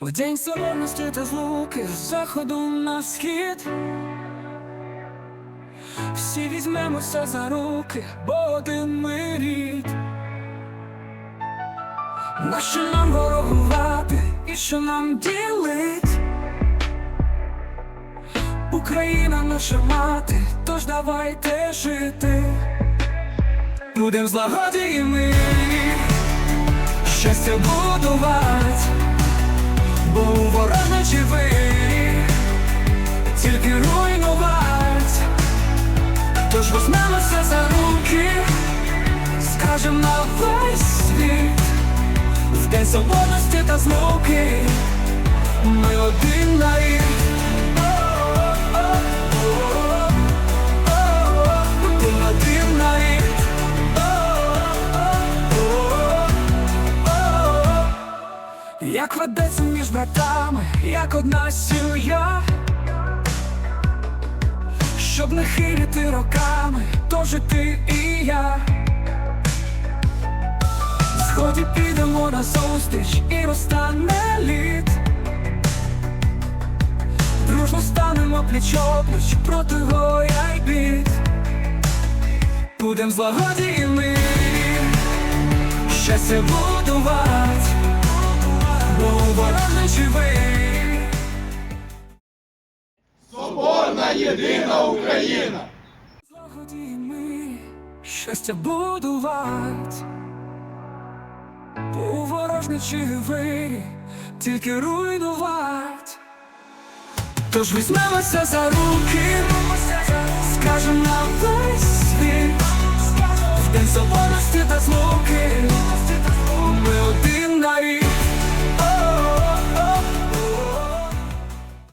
В день соборності та злуки з заходу на схід. Всі візьмемося за руки, бо один ми рід. На що нам ворогувати і що нам ділить? Україна наша мати, тож давайте жити. Будем злагоді і мирі Щастя будувати Тож візьмемося за руки. Скажем на весь світ В день свободності та злуки Ми один один нарід Як ведеться між братами, як одна сім'я, щоб не хилити роками, то жити і я. Сході підемо на зустріч і розтане лід. Дружно станемо пліч-опліч проти горя й бід. Будем злагоді щастя будувати. Єдина Україна! Злагоді ми щастя будувати. Бо ворожничі вирі тільки руйнувати. Тож візьмемося за руки, скажем на весь світ. В день соборності